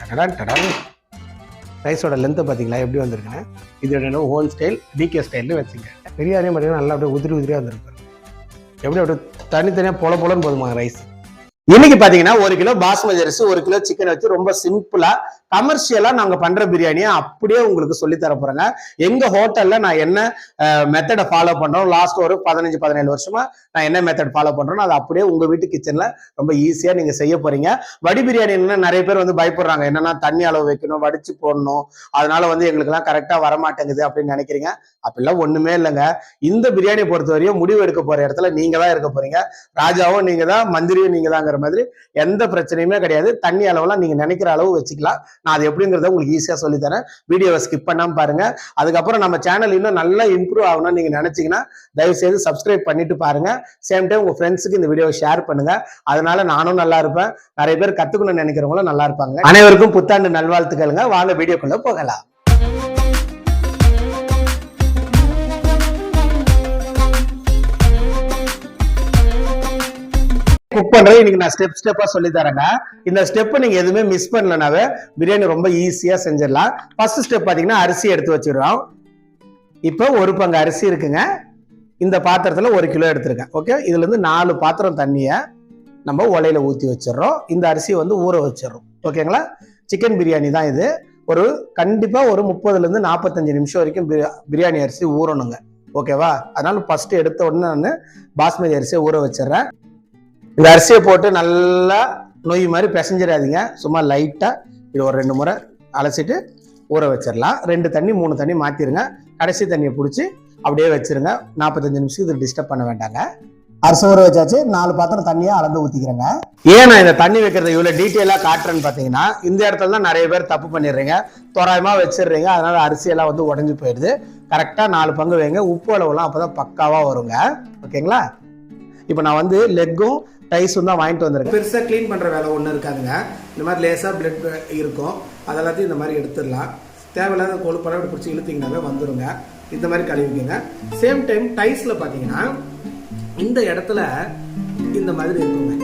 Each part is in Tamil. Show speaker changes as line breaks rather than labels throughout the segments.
டடான் டடான் ரைஸோட லென்த்தை பார்த்தீங்களா எப்படி வந்திருக்குன்னு? இது என்ன ஹோல் ஸ்டைல் டிகே ஸ்டைல்னு வச்சுங்க. பெரியாரையும் பார்த்தீங்கன்னா நல்லா அப்படியே உதிரி உதிரியாக வந்திருக்கு எப்படி அப்படியே தனித்தனியாக பொல பொலன்னு போதுமா ரைஸ் இன்னைக்கு பாத்தீங்கன்னா ஒரு கிலோ பாஸ்மதி அரிசி ஒரு கிலோ சிக்கன் வச்சு ரொம்ப சிம்பிளா கமர்ஷியலா நாங்க பண்ற பிரியாணியை அப்படியே உங்களுக்கு சொல்லி தர போறேங்க. எங்க ஹோட்டல்ல நான் என்ன மெத்தடை ஃபாலோ பண்றோம்? லாஸ்ட் ஒரு பதினஞ்சு பதினேழு வருஷமா நான் என்ன மெத்தட் ஃபாலோ பண்றோம் அதை அப்படியே உங்க வீட்டு கிச்சன்ல ரொம்ப ஈஸியா நீங்க செய்ய போறீங்க. வடி பிரியாணி என்ன நிறைய பேர் வந்து பயப்படுறாங்க. என்னன்னா தண்ணி அளவு வைக்கணும் வடிச்சு போடணும். அதனால வந்து எங்களுக்கு எல்லாம் கரெக்டா வர மாட்டேங்குது அப்படின்னு நினைக்கிறீங்க. அப்படிலாம் ஒண்ணுமே இல்லைங்க. இந்த பிரியாணி பொறுத்த வரையும் முடிவு எடுக்க போற இடத்துல நீங்க தான் இருக்க போறீங்க. ராஜாவும் நீங்க தான் மந்திரியும் நீங்க தாங்கிற மாதிரி எந்த பிரச்சனையுமே கிடையாது. தண்ணி அளவெல்லாம் நீங்க நினைக்கிற அளவு வச்சுக்கலாம். நான் அது எப்படிங்கிறத உங்களுக்கு ஈஸியாக சொல்லித்தரேன். வீடியோவை ஸ்கிப் பண்ணாம பாருங்க. அதுக்கப்புறம் நம்ம சேனல் இன்னும் நல்லா இம்ப்ரூவ் ஆகணும்னு நீங்கள் நினச்சிங்கன்னா தயவு செய்து சப்ஸ்கிரைப் பண்ணிட்டு பாருங்க. சேம் டைம் உங்கள் ஃப்ரெண்ட்ஸுக்கு இந்த வீடியோவை ஷேர் பண்ணுங்க. அதனால நானும் நல்லா இருப்பேன். நிறைய பேர் கற்றுக்கணும்னு நினைக்கிறவங்களும் நல்லா இருப்பாங்க. அனைவருக்கும் புத்தாண்டு நல்வாழ்த்துக்களுங்க. வாங்க வீடியோக்குள்ளே போகலாம். பண்றது இன்னைக்கு நான் ஸ்டெப் ஸ்டெப்பா சொல்லி தரேங்க. இந்த ஸ்டெப் நீங்க எதுவுமே மிஸ் பண்ணலனாவே பிரியாணி ரொம்ப ஈஸியா செஞ்சிடலாம். ஃபர்ஸ்ட் ஸ்டெப் பாத்தீங்கன்னா அரிசி எடுத்து வச்சிடுறோம். இப்போ ஒரு பங்கு அரிசி இருக்குங்க. இந்த பாத்திரத்துல ஒரு கிலோ எடுத்திருக்கேன் ஓகே இதுல இருந்து நாலு பாத்திரம் தண்ணிய நம்ம உலையில ஊத்தி வச்சிடுறோம். இந்த அரிசியை வந்து ஊற வச்சிடறோம். ஓகேங்களா சிக்கன் பிரியாணி தான் இது. ஒரு கண்டிப்பா ஒரு முப்பதுல இருந்து நாற்பத்தஞ்சு நிமிஷம் வரைக்கும் பிரியாணி அரிசி ஊறணுங்க. ஓகேவா அதனால ஃபர்ஸ்ட் எடுத்த உடனே நான் பாஸ்மதி அரிசியை ஊற வச்சிடறேன். இந்த அரிசியை போட்டு நல்லா நொய் மாதிரி பிசைஞ்சிடாதீங்க. சும்மா லைட்டாக இது ஒரு ரெண்டு முறை அலசிட்டு ஊற வச்சிடலாம். ரெண்டு தண்ணி மூணு தண்ணி மாற்றிடுங்க கடைசி தண்ணியை பிடிச்சி அப்படியே வச்சிருங்க. நாற்பத்தஞ்சு நிமிஷம் இது டிஸ்டர்ப் பண்ண வேண்டாங்க. அரிசி ஊற வச்சாச்சு. நாலு பாத்திரம் தண்ணியாக அளந்து ஊற்றிக்கிறேங்க ஏன் நான் இந்த தண்ணி வைக்கிறத இவ்வளோ டீட்டெயிலாக காட்டுறேன்னு பார்த்தீங்கன்னா இந்த இடத்துல தான் நிறைய பேர் தப்பு பண்ணிடுறீங்க. தோராயமாக வச்சிடுறீங்க. அதனால் அரிசியெல்லாம் வந்து உடஞ்சி போயிடுது. கரெக்டாக நாலு பங்கு வைங்க. உப்பு அளவுலாம் அப்பதான் பக்காவாக வருங்க. ஓகேங்களா இப்போ நான் வந்து லெக்கும் டைஸும் தான் வாங்கிட்டு வந்திருக்கேன் பெருசாக க்ளீன் பண்ணுற வேலை ஒன்றும் இருக்காதுங்க. இந்த மாதிரி லேசாக பிளட் இருக்கும். அதெல்லாத்தையும் இந்த மாதிரி எடுத்துடலாம். தேவையில்லாத கொழுப்பெல்லாம் இப்படி பிடிச்சி இழுத்திங்கனாவே வந்துடுங்க இந்த மாதிரி கழுவிக்கோங்க. சேம் டைம் டைஸில் பார்த்தீங்கன்னா இந்த இடத்துல இந்த மாதிரி இருக்குங்க.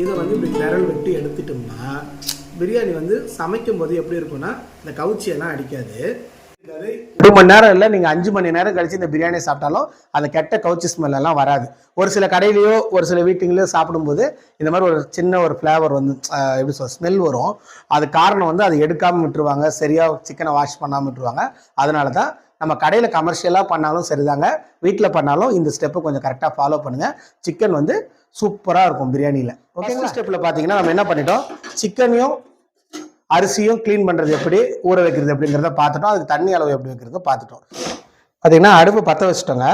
இதை வந்து இப்படி விரல் விட்டு எடுத்துட்டோம்னா பிரியாணி வந்து சமைக்கும் போது எப்படி இருக்கும்னா இந்த கவுச்சியெல்லாம் அடிக்காது. ஒரு மணி நேரம் இல்லை நீங்கள் அஞ்சு மணி நேரம் கழிச்சு இந்த பிரியாணி சாப்பிட்டாலும் அந்த கெட்ட கவுச்சி ஸ்மெல் எல்லாம் வராது. ஒரு சில கடையிலையோ ஒரு சில வீட்டுங்களையோ சாப்பிடும்போது இந்த மாதிரி ஒரு சின்ன ஒரு ஃப்ளேவர் வந்து எப்படி சொல்ல ஸ்மெல் வரும். அது காரணம் வந்து அதை எடுக்காமல் விட்டுருவாங்க. சரியாக சிக்கனை வாஷ் பண்ணாமல் விட்டுருவாங்க. அதனால தான் நம்ம கடையில் கமர்ஷியலாக பண்ணாலும் சரிதாங்க. வீட்டில் பண்ணாலும் இந்த ஸ்டெப்பை கொஞ்சம் கரெக்டாக ஃபாலோ பண்ணுங்க. சிக்கன் வந்து சூப்பராக இருக்கும் பிரியாணியில். ஓகேங்களா ஸ்டெப்பில் பார்த்தீங்கன்னா நம்ம என்ன பண்ணிட்டோம்? சிக்கனையும் அரிசியும் க்ளீன் பண்ணுறது எப்படி ஊற வைக்கிறது எப்படிங்கிறத பார்த்துட்டோம். அதுக்கு தண்ணி அளவு எப்படி வைக்கிறத பார்த்துட்டோம். பார்த்தீங்கன்னா அடுப்பு பற்ற வச்சுட்டோங்க.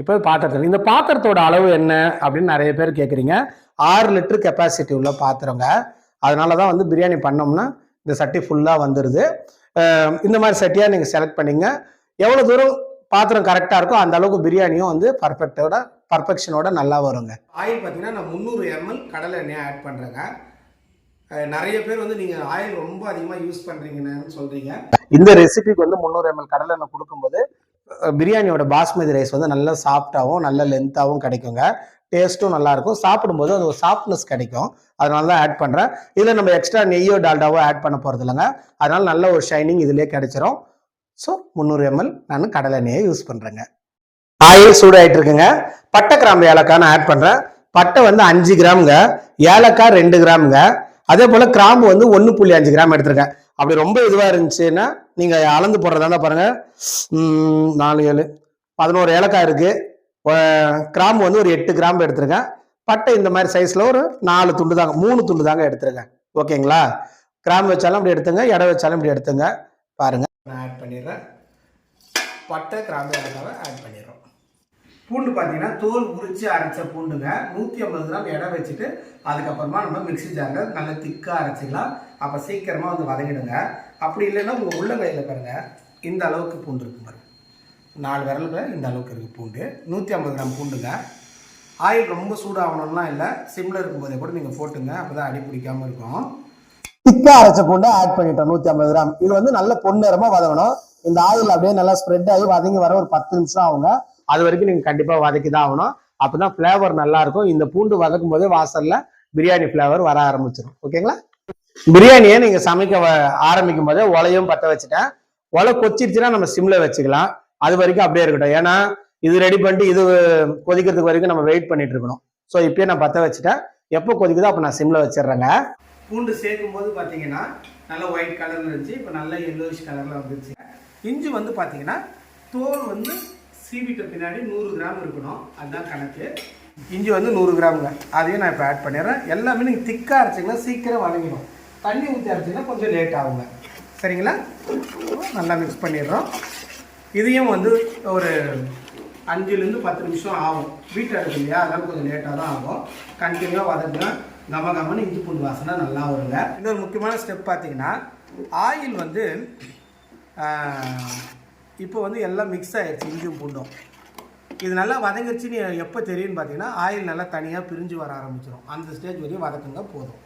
இப்போ பாத்திரத்தில் இந்த பாத்திரத்தோட அளவு என்ன அப்படின்னு நிறைய பேர் கேட்குறீங்க ஆறு லிட்டர் கெப்பாசிட்டி உள்ள பாத்திரங்க. அதனால தான் வந்து பிரியாணி பண்ணோம்னா இந்த சட்டி ஃபுல்லாக வந்துடுது இந்த மாதிரி சட்டியாக நீங்கள் செலக்ட் பண்ணிங்க. எவ்வளோ தூரம் பாத்திரம் கரெக்டாக இருக்கோ அந்த அளவுக்கு பிரியாணியும் வந்து பர்ஃபெக்டோட பர்ஃபெக்ஷனோட நல்லா வருங்க. ஆயில் பார்த்தீங்கன்னா நான் முந்நூறு எம்எல் கடலை எண்ணெய் ஆட் பண்ணுறேங்க நிறைய பேர் வந்து நீங்க ஆயில் ரொம்ப அதிகமா யூஸ் பண்றீங்கன்னு சொல்றீங்க. இந்த ரெசிபிக்கு வந்து முந்நூறு எம்எல் கடலை எண்ணெய் கொடுக்கும்போது பிரியாணியோட பாஸ்மதி ரைஸ் வந்து நல்லா சாஃப்டாகவும் நல்ல லென்த்தாகவும் கிடைக்குங்க. டேஸ்ட்டும் நல்லாயிருக்கும் சாப்பிடும்போது அது ஒரு சாஃப்ட்னஸ் கிடைக்கும். அதனால தான் ஆட் பண்ணுறேன் இதில் நம்ம எக்ஸ்ட்ரா நெய்யோ டால்டாவோ ஆட் பண்ண போகிறது இல்லைங்க. அதனால நல்ல ஒரு ஷைனிங் இதுலேயே கிடைச்சிரும். ஸோ முந்நூறு எம்எல் நான் கடலை எண்ணெயை யூஸ் பண்ணுறேங்க ஆயில் சூடாகிட்டு இருக்குங்க. பட்டை கிராம்பு ஏலக்காய் நான் ஆட் பண்ணுறேன் பட்டை வந்து அஞ்சு கிராமுங்க. ஏலக்காய் ரெண்டு கிராமுங்க. அதே போல கிராம்பு வந்து ஒன்று புள்ளி அஞ்சு கிராம் எடுத்திருக்கேன். அப்படி ரொம்ப இதுவாக இருந்துச்சுன்னா நீங்கள் அளந்து போடுறதா இருந்தால் பாருங்கள் நாலு ஏழு பதினோரு ஏலக்காய் இருக்குது கிராம்பு வந்து ஒரு எட்டு கிராம்பு எடுத்திருக்கேன். பட்டை இந்த மாதிரி சைஸில் ஒரு நாலு துண்டு தாங்க மூணு துண்டு தாங்க எடுத்திருக்கேன். ஓகேங்களா கிராம்பு வச்சாலும் இப்படி எடுத்துங்க எடை வச்சாலும் இப்படி எடுத்துங்க. பாருங்கள் நான் ஆட் பண்ணிடுறேன். பட்டை கிராம்பு ஏலக்காவை ஆட் பண்ணிடுறோம். பூண்டு பார்த்தீங்கன்னா தோல் உரிச்சு அரைச்ச பூண்டுங்க. நூற்றி ஐம்பது கிராம் இடம் வச்சுட்டு அதுக்கப்புறமா நம்ம மிக்சி ஜாரில் நல்லா திக்காக அரைச்சிக்கலாம். அப்போ சீக்கிரமாக வந்து வதங்கிடுங்க அப்படி இல்லைன்னா உங்கள் உள்ள கையில் பாருங்க. இந்த அளவுக்கு பூண்டு இருக்கு பாருங்க. நாலு விரலில் இந்த அளவுக்கு இருக்குது பூண்டு. நூற்றி ஐம்பது கிராம் பூண்டுங்க. ஆயில் ரொம்ப சூடாகணும்லாம் இல்லை. சிம்மில் இருக்கும்போதே கூட நீங்கள் போட்டுங்க. அப்போ தான் அடி பிடிக்காம இருக்கும். திக்காக அரைச்ச பூண்டை ஆட் பண்ணிட்டோம். நூற்றி ஐம்பது கிராம். இது வந்து நல்ல பொன்னேரமாக வதங்கணும். இந்த ஆயில் அப்படியே நல்லா ஸ்ப்ரெட் ஆகி வதங்கி வர ஒரு பத்து நிமிஷம் ஆகுங்க. அது வரைக்கும் நீங்க கண்டிப்பா வதக்கி தான் ஆகணும். அப்பதான் ஃப்ளேவர் நல்லா இருக்கும் இந்த பூண்டு வதக்கும் போதே வாசல்ல பிரியாணி ஃப்ளேவர் வர ஆரம்பிச்சிடும் ஓகேங்களா? பிரியாணியை நீங்க சமைக்க வ- ஆரம்பிக்கும் போதே உலையும் பத்த வச்சுட்டேன். உலை கொச்சிருச்சுன்னா நம்ம சிம்ல வச்சுக்கலாம். அது வரைக்கும் அப்படியே இருக்கட்டும். ஏன்னா இது ரெடி பண்ணிட்டு இது கொதிக்கிறதுக்கு வரைக்கும் நம்ம வெயிட் பண்ணிட்டு இருக்கணும். ஸோ இப்பயே நான் பத்த வச்சுட்டேன். எப்போ கொதிக்குதோ அப்போ நான் சிம்ல வச்சிடுறேங்க. பூண்டு சேர்க்கும் போது பார்த்தீங்கன்னா நல்லா ஒயிட் கலர்ல இருந்துச்சு. இப்போ நல்லா எல்லோயிஷ் கலர்ல வந்துருச்சு இஞ்சி வந்து பார்த்தீங்கன்னா தோல் வந்து சீவிட்ட பின்னாடி நூறு கிராம் இருக்கணும். அதுதான் கணக்கு. இஞ்சி வந்து நூறு கிராமுங்க. அதையும் நான் இப்போ ஆட் பண்ணிடுறேன். எல்லாமே நீங்கள் திக்காக அரைச்சிங்கன்னா சீக்கிரம் வதங்கிடும். தண்ணி ஊற்றி அரைச்சிங்கன்னா கொஞ்சம் லேட் ஆகுங்க. சரிங்களா? நல்லா மிக்ஸ் பண்ணிடுறோம். இதையும் வந்து ஒரு அஞ்சுலேருந்து பத்து நிமிஷம் ஆகும். வீட்டில் இருக்கு இல்லையா? அதனால கொஞ்சம் லேட்டாக தான் ஆகும். கண்டினியூவாக வதக்குனா கம கமன்னு இஞ்சி பூண்டு வாசனை நல்லா வருங்க. இன்னொரு முக்கியமான ஸ்டெப் பார்த்தீங்கன்னா ஆயில் வந்து இப்போ வந்து எல்லாம் மிக்ஸ் ஆகிடுச்சு இஞ்சும் பூண்டும். இது நல்லா வதங்கிடுச்சின்னு எப்போ தெரியும்னு பார்த்தீங்கன்னா ஆயில் நல்லா தனியாக பிரிஞ்சு வர ஆரம்பிச்சிடும் அந்த ஸ்டேஜ் வரையும் வதக்குங்க போதும்.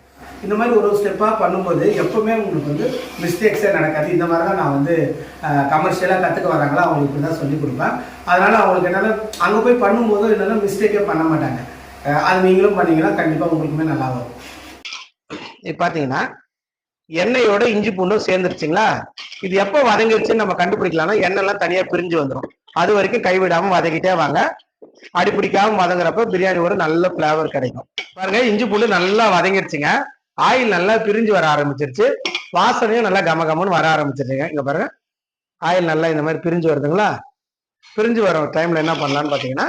இந்த மாதிரி ஒரு ஸ்டெப்பாக பண்ணும்போது எப்போவுமே உங்களுக்கு வந்து மிஸ்டேக்ஸே நடக்காது. இந்த மாதிரி தான் நான் வந்து கமர்ஷியலாக கற்றுக்க வராங்களா அவங்களுக்கு இப்படி தான் சொல்லி கொடுப்பேன். அதனால் அவங்களுக்கு என்னென்னா அங்கே போய் பண்ணும்போது என்னென்னா மிஸ்டேக்கே பண்ண மாட்டாங்க. அது நீங்களும் பண்ணீங்கன்னா கண்டிப்பாக உங்களுக்குமே நல்லா வரும். இப்போ பார்த்தீங்கன்னா எண்ணெயோட இஞ்சி பூண்டும் சேர்ந்துருச்சுங்களா? இது எப்போ வதங்கிருச்சுன்னு நம்ம கண்டுபிடிக்கலாம்னா எண்ணெய்லாம் தனியாக பிரிஞ்சு வந்துடும் அது வரைக்கும் கைவிடாம வதக்கிட்டே வாங்க. அடி பிடிக்காம வதங்குறப்ப பிரியாணி ஒரு நல்ல ஃப்ளேவர் கிடைக்கும். பாருங்க இஞ்சி பூண்டு நல்லா வதங்கிருச்சுங்க. ஆயில் நல்லா பிரிஞ்சு வர ஆரம்பிச்சிருச்சு. வாசனையும் நல்லா கம கமன்னு வர ஆரம்பிச்சிருச்சுங்க. இங்க பாருங்க. ஆயில் நல்லா இந்த மாதிரி பிரிஞ்சு வருதுங்களா? பிரிஞ்சு வர டைம்ல என்ன பண்ணலாம்னு பாத்தீங்கன்னா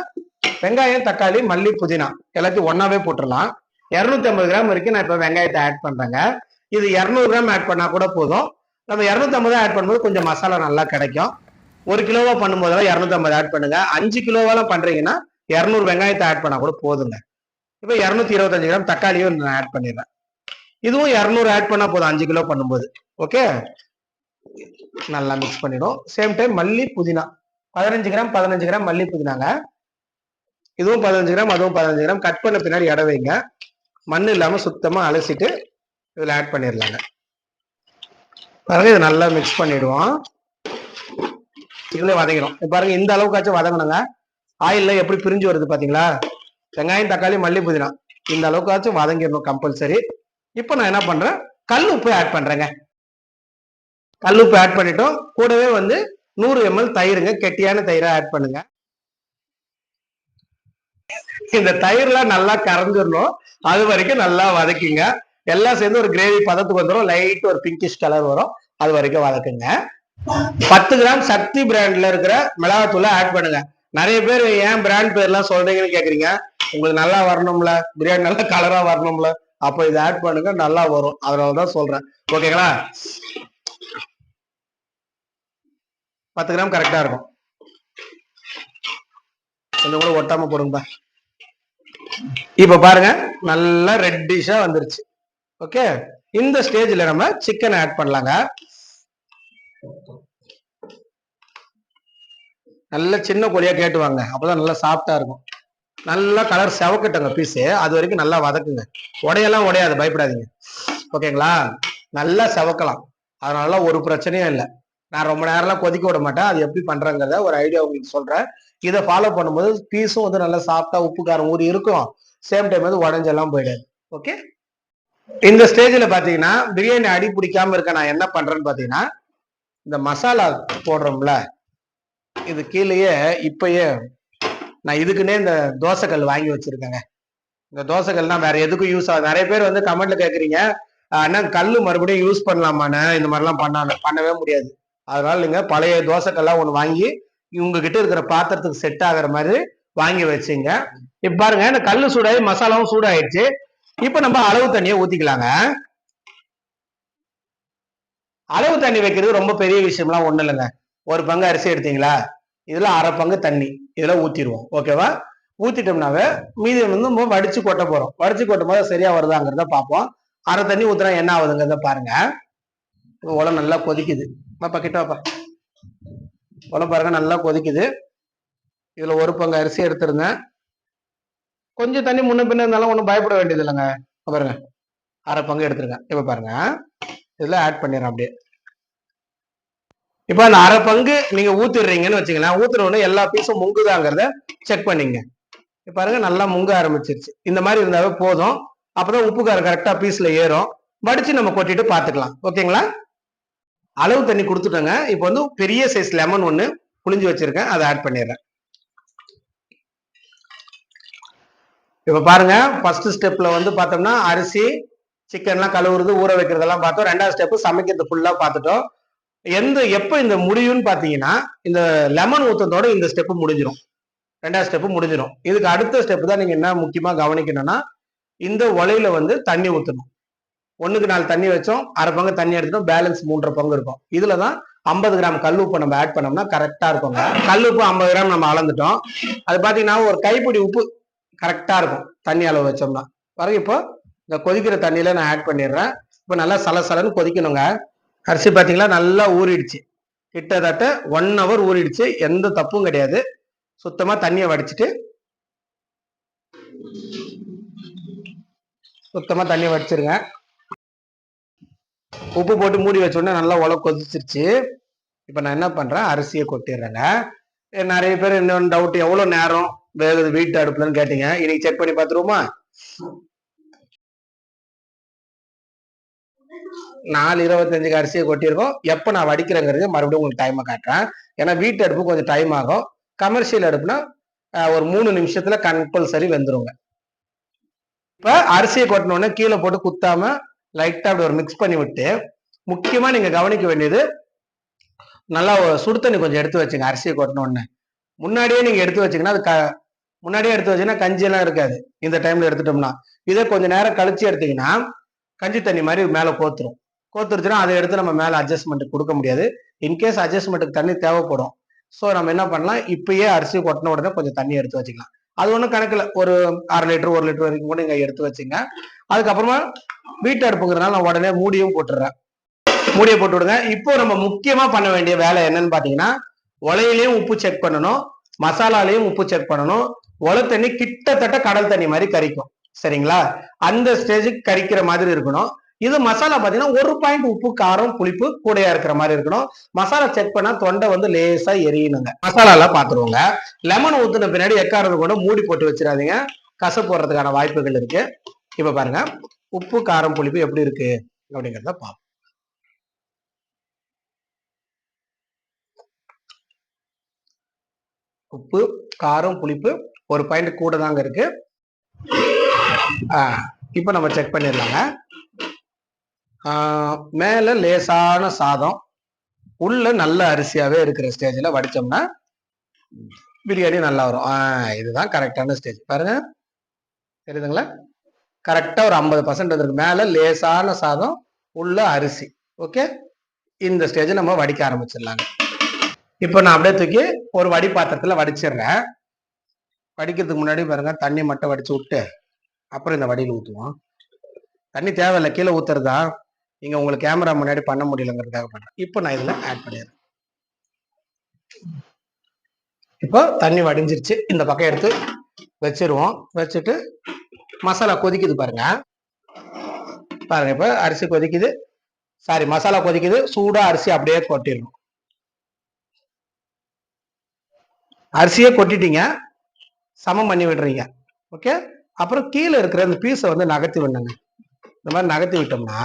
வெங்காயம் தக்காளி மல்லி புதினா எல்லாத்தையும் ஒன்னாவே போட்டுடலாம் இரநூத்தி ஐம்பது கிராம் வரைக்கும் நான் இப்போ வெங்காயத்தை ஆட் பண்றேங்க. இது இரநூறு கிராம் ஆட் பண்ணால் கூட போதும். நம்ம இரநூத்தம்பது ஆட் பண்ணும்போது கொஞ்சம் மசாலா நல்லா கிடைக்கும். ஒரு கிலோவா பண்ணும்போதெல்லாம் இரநூத்தம்பது ஆட் பண்ணுங்க. அஞ்சு கிலோவெல்லாம் பண்ணுறீங்கன்னா இரநூறு வெங்காயத்தை ஆட் பண்ணால் கூட போதுங்க. இப்போ இரநூத்தி இருபத்தஞ்சு கிராம் தக்காளியும் நான் ஆட் பண்ணிடுறேன். இதுவும் இரநூறு ஆட் பண்ணால் போதும் அஞ்சு கிலோ பண்ணும்போது. ஓகே நல்லா மிக்ஸ் பண்ணிடும். சேம் டைம் மல்லி புதினா. பதினஞ்சு கிராம் பதினஞ்சு கிராம் மல்லி புதினாங்க. இதுவும் பதினஞ்சு கிராம் அதுவும் பதினஞ்சு கிராம். கட் பண்ண பின்னாடி இட வைங்க. மண் இல்லாமல் சுத்தமாக அலசிட்டு இதுல ஆட் பண்ணிடலாங்க. பாருங்க இது நல்லா மிக்ஸ் பண்ணிடுவோம். இதுல வதங்கிடும். பாருங்க இந்த அளவுக்காச்சும் வதங்கணுங்க. ஆயில்ல எப்படி பிரிஞ்சு வருது பாத்தீங்களா? வெங்காயம் தக்காளி மல்லி புதினா. இந்த அளவுக்காச்சும் வதங்கிடணும் கம்பல்சரி இப்போ நான் என்ன பண்றேன்? கல் உப்பு ஆட் பண்றேங்க. கல் உப்பு ஆட் பண்ணிட்டோம். கூடவே வந்து நூறு எம்எல் தயிருங்க. கெட்டியான தயிரை ஆட் பண்ணுங்க. இந்த தயிர்லாம் நல்லா கரைஞ்சிடணும் அது வரைக்கும் நல்லா வதக்கிங்க. எல்லாம் சேர்ந்து ஒரு கிரேவி பதத்துக்கு வந்துடும் லைட் ஒரு பிங்கிஷ் கலர் வரும். அது வரைக்கும் வளர்க்குங்க. பத்து கிராம் சக்தி பிராண்ட்ல இருக்கிற மிளகாத்தூளை ஆட் பண்ணுங்க. நிறைய பேர் ஏன் பிராண்ட் பேர்லாம் சொல்றீங்கன்னு கேக்குறீங்க. உங்களுக்கு நல்லா வரணும்ல. பிரியாணி நல்லா கலரா வரணும்ல. அப்போ இதை ஆட் பண்ணுங்க. நல்லா வரும். அதனாலதான் சொல்றேன். ஓகேங்களா பத்து கிராம் கரெக்டா இருக்கும். கொஞ்சம் கூட ஒட்டாம போடுங்கப்பா. இப்ப பாருங்க. நல்லா ரெட்டிஷா வந்துருச்சு. ஓகே இந்த ஸ்டேஜ்ல நம்ம சிக்கன் ஆட் பண்ணலாங்க. நல்ல சின்ன கோழியா கேட்டுவாங்க அப்பதான் நல்லா சாஃப்டா இருக்கும். நல்லா கலர் செவக்கட்டுங்க பீஸு அது வரைக்கும் நல்லா வதக்குங்க. உடையெல்லாம் உடையாது பயப்படாதீங்க. ஓகேங்களா நல்லா செவக்கலாம். அதனால ஒரு பிரச்சனையும் இல்லை. நான் ரொம்ப நேரம்லாம் கொதிக்க விட மாட்டேன். அது எப்படி பண்றேங்கிறத ஒரு ஐடியா உங்களுக்கு சொல்றேன். இதை ஃபாலோ பண்ணும்போது பீஸும் வந்து நல்லா சாஃப்டா உப்பு காரம் ஊறி இருக்கும். சேம் டைம் வந்து உடஞ்செல்லாம் போயிடாது. ஓகே இந்த ஸ்டேஜில் பார்த்தீங்கன்னா பிரியாணி அடி பிடிக்காம இருக்க நான் என்ன பண்றேன்னு பார்த்தீங்கன்னா இந்த மசாலா போடுறோம்ல இது கீழேயே இப்பயே நான் இதுக்குன்னே இந்த தோசைக்கல் வாங்கி வச்சிருக்கேங்க. இந்த தோசைக்கல்லாம் வேற எதுக்கும் யூஸ் ஆகுது. நிறைய பேர் வந்து கமெண்ட்ல கேட்குறீங்க "ஆஹ் அண்ணா மறுபடியும் யூஸ் பண்ணலாமாண்ணே? இந்த மாதிரிலாம் பண்ண பண்ணவே முடியாது. அதனால நீங்க பழைய தோசைக்கல்லாம் ஒன்று வாங்கி உங்ககிட்ட இருக்கிற பாத்திரத்துக்கு செட் ஆகுற மாதிரி வாங்கி வச்சுங்க. இப்ப பாருங்க இந்த கல் சூடாகி மசாலாவும் சூடாயிடுச்சு. இப்ப நம்ம அளவு தண்ணியை ஊத்திக்கலாங்க. அளவு தண்ணி வைக்கிறது ரொம்ப பெரிய விஷயம்லாம் ஒண்ணு இல்லைங்க. ஒரு பங்கு அரிசி எடுத்தீங்களா? இதுல அரை பங்கு தண்ணி. இதுல ஊத்திடுவோம். ஓகேவா? ஊத்திட்டோம்னாவே மீதி வந்து நம்ம வடிச்சு கொட்ட போறோம். வடிச்சு கொட்டும் போது சரியா வருதாங்கிறத பார்ப்போம். அரை தண்ணி ஊத்துனா என்ன ஆகுதுங்கிறத பாருங்க. உலம் நல்லா கொதிக்குது. பாப்பா கிட்ட வாப்பா. உலம் பாருங்க நல்லா கொதிக்குது. இதுல ஒரு பங்கு அரிசி எடுத்திருந்தேன். கொஞ்சம் தண்ணி முன்ன பின்ன இருந்தாலும் ஒன்றும் பயப்பட வேண்டியது இல்லைங்க. பாருங்க. அரை பங்கு எடுத்துருக்கேன். இப்போ பாருங்க. இதில் ஆட் பண்ணிடுறேன் அப்படியே. இப்போ அந்த அரை பங்கு நீங்க ஊத்திடுறீங்கன்னு வச்சுக்கலாம் ஊத்துற எல்லா பீஸும் முங்குதாங்கிறத செக் பண்ணிங்க. இப்போ பாருங்க நல்லா முங்க ஆரம்பிச்சிருச்சு. இந்த மாதிரி இருந்தாவே போதும். அப்பதான் உப்பு காரம் கரெக்டா பீஸ்ல ஏறும். வடிச்சு நம்ம கொட்டிட்டு பாத்துக்கலாம். ஓகேங்களா? அளவு தண்ணி கொடுத்துட்டோங்க. இப்போ வந்து பெரிய சைஸ் லெமன் ஒன்று புளிஞ்சு வச்சிருக்கேன். அதை ஆட் பண்ணிடுறேன். இப்போ பாருங்க ஃபர்ஸ்ட் ஸ்டெப்ல வந்து பார்த்தோம்னா அரிசி சிக்கன்லாம் கழுவுறது ஊற வைக்கிறதெல்லாம் பார்த்தோம். ரெண்டாவது ஸ்டெப் சமைக்கிறது ஃபுல்லாக பார்த்துட்டோம். எந்த எப்போ இந்த முடியும்னு பார்த்தீங்கன்னா இந்த லெமன் ஊற்றத்தோட இந்த ஸ்டெப்பு முடிஞ்சிடும் ரெண்டாவது ஸ்டெப்பு முடிஞ்சிடும் இதுக்கு அடுத்த ஸ்டெப் தான் நீங்கள் என்ன முக்கியமாக கவனிக்கணும்னா இந்த ஒலையில வந்து தண்ணி ஊற்றணும் ஒன்றுக்கு நாலு தண்ணி வச்சோம் அரை பங்கு தண்ணி எடுத்துட்டோம் பேலன்ஸ் மூன்றரை பங்கு இருக்கும். இதில் தான் ஐம்பது கிராம் கல் உப்பு நம்ம ஆட் பண்ணோம்னா கரெக்டாக இருக்குங்க. கல் உப்பு ஐம்பது கிராம் நம்ம அளந்துட்டோம். அது பார்த்தீங்கன்னா ஒரு கைப்பிடி உப்பு கரெக்டாக இருக்கும். தண்ணி அளவு வச்சோம்னா. பாருங்க இப்போ இந்த கொதிக்கிற தண்ணியில நான் ஆட் பண்ணிடுறேன். இப்போ நல்லா சலசலன்னு கொதிக்கணுங்க. அரிசி பார்த்தீங்களா நல்லா ஊறிடுச்சு. கிட்டத்தட்ட ஒன் ஹவர் ஊறிடுச்சு. எந்த தப்பும் கிடையாது. சுத்தமாக தண்ணியை வடிச்சிட்டு சுத்தமாக தண்ணியை வடிச்சிருங்க. உப்பு போட்டு மூடி வச்சோடனே நல்லா உல கொதிச்சிருச்சு. இப்போ நான் என்ன பண்ணுறேன் அரிசியை கொட்டிடுறேங்க. நிறைய பேர் இன்னொன்று டவுட் எவ்வளோ நேரம் வேகுது வீட்டு அடுப்புலன்னு கேட்டீங்க. இன்னைக்கு செக் பண்ணி பார்த்துருவோமா நாலு இருபத்தஞ்சுக்கு அரிசியை கொட்டியிருக்கோம். எப்போ நான் வடிக்கிறேங்கிறது மறுபடியும் உங்களுக்கு டைமை காட்டுறேன். ஏன்னா வீட்டு அடுப்பு கொஞ்சம் டைம் ஆகும். கமர்ஷியல் அடுப்புனா ஒரு மூணு நிமிஷத்துல கம்பல்சரி வெந்துருங்க. இப்ப அரிசியை கொட்டினோடனே கீழே போட்டு குத்தாம லைட்டா அப்படி ஒரு மிக்ஸ் பண்ணி விட்டு முக்கியமா நீங்க கவனிக்க வேண்டியது நல்லா ஒரு சுடு தண்ணி கொஞ்சம் எடுத்து வச்சுங்க அரிசியை கொட்டினோடனே. முன்னாடியே நீங்க எடுத்து வச்சீங்கன்னா அது க முன்னாடியே எடுத்து வச்சீங்கன்னா கஞ்சியெல்லாம் இருக்காது. இந்த டைம்ல எடுத்துட்டோம்னா. இதே கொஞ்ச நேரம் கழிச்சு எடுத்தீங்கன்னா கஞ்சி தண்ணி மாதிரி மேலே கோத்துரும். கோத்துருச்சுன்னா அதை எடுத்து நம்ம மேலே அட்ஜஸ்ட்மெண்ட் கொடுக்க முடியாது. இன்கேஸ் அட்ஜஸ்ட்மெண்ட்டுக்கு தண்ணி தேவைப்படும். ஸோ நம்ம என்ன பண்ணலாம்? இப்பயே அரிசி கொட்டின உடனே கொஞ்சம் தண்ணி எடுத்து வச்சுக்கலாம். அது ஒன்றும் கணக்கில் ஒரு அரை லிட்டர் ஒரு லிட்டர் வரைக்கும் கூட நீங்கள் எடுத்து வச்சுங்க. அதுக்கப்புறமா வீட்டு அடுப்புங்கிறதுனால நான் உடனே மூடியும் போட்டுடுறேன். மூடியை போட்டு விடுங்க. இப்போ நம்ம முக்கியமாக பண்ண வேண்டிய வேலை என்னன்னு பார்த்தீங்கன்னா உலையிலையும் உப்பு செக் பண்ணணும். மசாலாலையும் உப்பு செக் பண்ணணும். உலை தண்ணி கிட்டத்தட்ட கடல் தண்ணி மாதிரி கரிக்கும். சரிங்களா? அந்த ஸ்டேஜுக்கு கரிக்கிற மாதிரி இருக்கணும். இது மசாலா பாத்தீங்கன்னா ஒரு பாயிண்ட் உப்பு காரம் புளிப்பு கூடையா இருக்கிற மாதிரி இருக்கணும். மசாலா செக் பண்ணா தொண்டை வந்து லேசா எரியணுங்க. மசாலாலாம் பாத்துருவோங்க. லெமன் ஊத்துன பின்னாடி எக்காரது கூட மூடி போட்டு வச்சிடாதீங்க. கச போடுறதுக்கான வாய்ப்புகள் இருக்கு. இப்ப பாருங்க. உப்பு காரம் புளிப்பு எப்படி இருக்கு? அப்படிங்கறத பார்ப்போம் உப்பு காரம் புளிப்பு ஒரு பாயிண்ட் கூட தாங்க இருக்கு. ஆஹ் இப்போ நம்ம செக் பண்ணிடலாங்க. மேலே மேல லேசான சாதம் உள்ள நல்ல அரிசியாவே இருக்கிற ஸ்டேஜ்ல வடிச்சோம்னா பிரியாணி நல்லா வரும். இதுதான் கரெக்டான ஸ்டேஜ் பாருங்க. தெரியுதுங்களா? கரெக்டா ஒரு ஐம்பது பர்சன்ட் வந்துருக்கு. மேல லேசான சாதம் உள்ள அரிசி. ஓகே இந்த ஸ்டேஜ் நம்ம வடிக்க ஆரம்பிச்சிடலாங்க. இப்போ நான் அப்படியே தூக்கி ஒரு வடி பாத்திரத்தில் வடிச்சிடுறேன். வடிக்கிறதுக்கு முன்னாடி பாருங்க தண்ணி மட்டும் வடிச்சு விட்டு அப்புறம் இந்த வடியில் ஊற்றுவோம் தண்ணி தேவையில்லை கீழே ஊத்துறதா? இங்கே உங்களுக்கு கேமரா முன்னாடி பண்ண முடியலங்கிறதுக்காக பண்ணுறேன் இப்போ நான் இதில் ஆட் பண்ணிடுறேன். இப்போ தண்ணி வடிஞ்சிருச்சு. இந்த பக்கம் எடுத்து வச்சிருவோம். வச்சுட்டு மசாலா கொதிக்குது பாருங்க. பாருங்க இப்போ அரிசி கொதிக்குது. சாரி மசாலா கொதிக்குது. சூடாக அரிசி அப்படியே கொட்டிடணும். அரிசியே கொட்டிட்டீங்க சமம் பண்ணி விடுறீங்க. ஓகே அப்புறம் கீழே இருக்கிற இந்த பீஸை வந்து நகர்த்தி விடணுங்க. இந்த மாதிரி நகர்த்தி விட்டோம்னா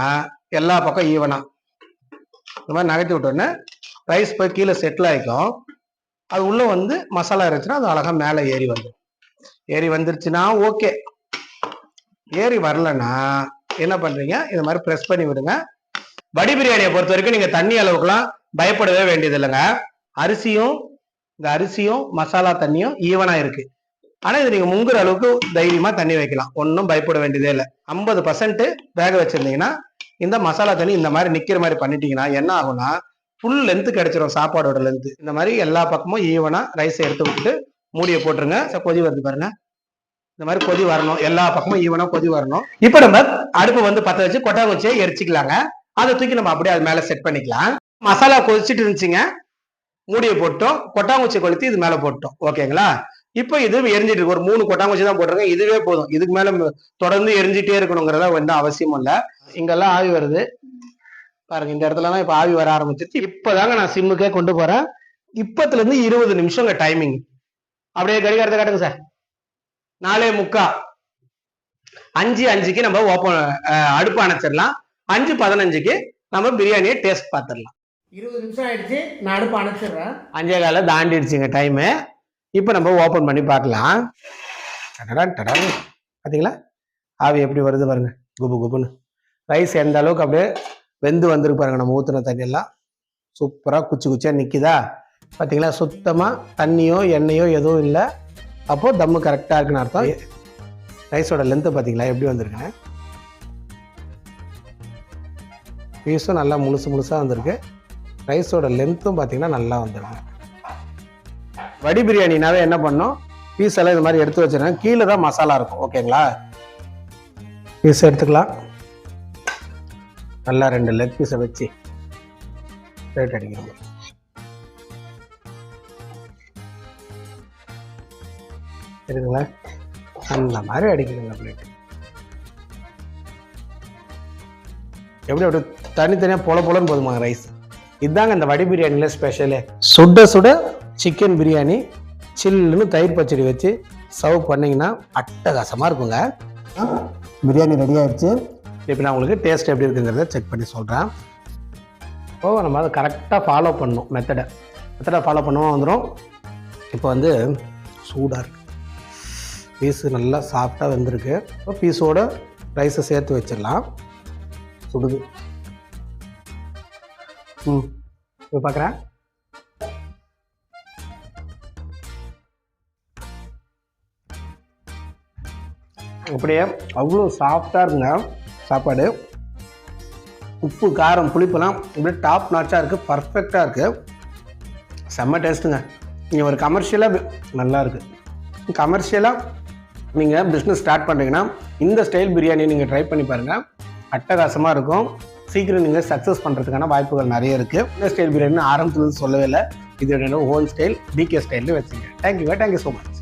எல்லா பக்கம் ஈவனா இந்த மாதிரி நகர்த்தி விட்டோன்னே ரைஸ் போய் கீழே செட்டில் ஆகிக்கும் அது உள்ளே வந்து மசாலா இருந்துச்சுன்னா அது அழகாக மேலே ஏறி வந்துடும் ஏறி வந்துருச்சுன்னா ஓகே ஏறி வரலன்னா என்ன பண்ணுறீங்க இந்த மாதிரி ப்ரெஸ் பண்ணி விடுங்க. வடி பிரியாணியை பொறுத்த வரைக்கும் நீங்கள் தண்ணி அளவுக்குலாம் பயப்படவே வேண்டியது இல்லைங்க அரிசியும் இந்த அரிசியும் மசாலா தண்ணியும் ஈவனா இருக்கு. ஆனா இது நீங்க முங்குற அளவுக்கு தைரியமா தண்ணி வைக்கலாம். ஒன்றும் பயப்பட வேண்டியதே இல்லை. ஐம்பது பர்சன்ட் வேக வச்சிருந்தீங்கன்னா இந்த மசாலா தண்ணி இந்த மாதிரி நிக்கிற மாதிரி பண்ணிட்டீங்கன்னா என்ன ஆகும்னா ஃபுல் லென்த் கிடைச்சிரும் சாப்பாடோட லென்த் இந்த மாதிரி எல்லா பக்கமும் ஈவனா ரைஸை எடுத்து விட்டுட்டு மூடியை போட்டுருங்க. கொதி வருது பாருங்க. இந்த மாதிரி கொதி வரணும். எல்லா பக்கமும் ஈவனா கொதி வரணும். இப்போ நம்ம அடுப்பு வந்து பத்த வச்சு கொட்டாங்குச்சியை எரிச்சிக்கலாங்க. அதை தூக்கி நம்ம அப்படியே அது மேல செட் பண்ணிக்கலாம். மசாலா கொதிச்சிட்டு இருந்துச்சுங்க. மூடியை போட்டோம் கொட்டாங்குச்சி கொளுத்தி இது மேல போட்டோம். ஓகேங்களா இப்போ இது எரிஞ்சிட்டு இருக்கு. ஒரு மூணு கொட்டாங்குச்சி தான் போட்டிருக்கேன். இதுவே போதும். இதுக்கு மேல தொடர்ந்து எரிஞ்சிட்டே இருக்கணுங்கிறத எந்த அவசியமும் இல்லை. இங்கெல்லாம் ஆவி வருது. பாருங்க இந்த இடத்துலலாம் இப்ப ஆவி வர ஆரம்பிச்சிருச்சு. இப்பதாங்க நான் சிம்முக்கே கொண்டு போறேன். இப்பத்துல இருந்து இருபது நிமிஷம் டைமிங் அப்படியே கடிகாரத்தை காட்டுங்க சார். நாலே முக்கா. அஞ்சு அஞ்சுக்கு நம்ம ஓப்பன் அடுப்பு அணைச்சிடலாம். அஞ்சு பதினஞ்சுக்கு நம்ம பிரியாணியை டேஸ்ட் பார்த்துடலாம்.
இருபது நிமிஷம் ஆயிடுச்சு. நான் அடுப்பு அணைச்சிடுறேன்.
அஞ்சே கால தாண்டிடுச்சுங்க டைமு இப்போ நம்ம ஓப்பன் பண்ணி பார்க்கலாம். டடடான் டடான் பார்த்தீங்களா ஆவி எப்படி வருது பாருங்க. குபு குபுன்னு. ரைஸ் எந்த அளவுக்கு அப்படியே வெந்து வந்திருக்கு பாருங்க. நம்ம ஊற்றுன தண்ணியெல்லாம் சூப்பராக குச்சி குச்சியாக நிற்கிதா பார்த்தீங்களா சுத்தமாக தண்ணியோ எண்ணெயோ எதுவும் இல்லை. அப்போது தம்மு கரெக்டாக இருக்குன்னு அர்த்தம். ரைஸோட லென்த்து பார்த்தீங்களா எப்படி வந்திருக்குன்னு? பீஸும் நல்லா முழுசு முழுசாக வந்திருக்கு. ரைஸோட லென்த்தும் பார்த்தீங்கன்னா நல்லா வந்திருக்கு வடி பிரியாணினாவே என்ன பண்ணோம்? பீஸ் எல்லாம் இது மாதிரி எடுத்து வச்சிருக்கேன். கீழே தான் மசாலா இருக்கும். ஓகேங்களா பீஸ் எடுத்துக்கலாம். நல்லா ரெண்டு லெக் பீஸை வச்சு ரேட் அடிக்கணும் இருக்குங்களா? அந்த மாதிரி அடிக்கணுங்க பிளேட் எப்படி அப்படி தனித்தனியாக பொல பொலன்னு போதுமா ரைஸ் இதாங்க இந்த வடி பிரியாணியில் ஸ்பெஷலு சுட சுட சிக்கன் பிரியாணி சில்லுன்னு தயிர் பச்சடி வச்சு சர்வ் பண்ணிங்கன்னா அட்டகாசமாக இருக்குங்க. பிரியாணி ரெடி ஆயிடுச்சு. இப்போ நான் உங்களுக்கு டேஸ்ட் எப்படி இருக்குங்கிறத செக் பண்ணி சொல்கிறேன் ஓ நம்ம அதை கரெக்டாக ஃபாலோ பண்ணணும் மெத்தடை மெத்தடை ஃபாலோ பண்ணுவோம் வந்துடும் இப்போ வந்து சூடாக இருக்கு. பீஸு நல்லா சாஃப்டாக வெந்திருக்கு. இப்போ பீஸோட ரைஸை சேர்த்து வச்சிடலாம். சுடுது. ம் இப்போ பார்க்குறேன் அப்படியே அவ்வளோ சாஃப்டாக இருக்குங்க சாப்பாடு. உப்பு காரம் புளிப்பெல்லாம் அப்படியே டாப் நாச்சாக இருக்குது பர்ஃபெக்டாக இருக்குது செம்ம டேஸ்ட்டுங்க நீங்கள் ஒரு கமர்ஷியலாக நல்லா இருக்குது கமர்ஷியலாக நீங்கள் பிஸ்னஸ் ஸ்டார்ட் பண்ணுறீங்கன்னா இந்த ஸ்டைல் பிரியாணி நீங்கள் ட்ரை பண்ணி பாருங்கள் அட்டகாசமாக இருக்கும். சீக்கிரம் நீங்கள் சக்ஸஸ் பண்ணுறதுக்கான வாய்ப்புகள் நிறைய இருக்குது இந்த ஸ்டைல் பிரியாணி ஆரம்பத்தில் சொல்லவே இல்லை. இது என்னோட ஹோல் ஸ்டைல் டிகே ஸ்டைலில் வச்சுங்க. தேங்க்யூங்க தேங்க்யூ ஸோ மச்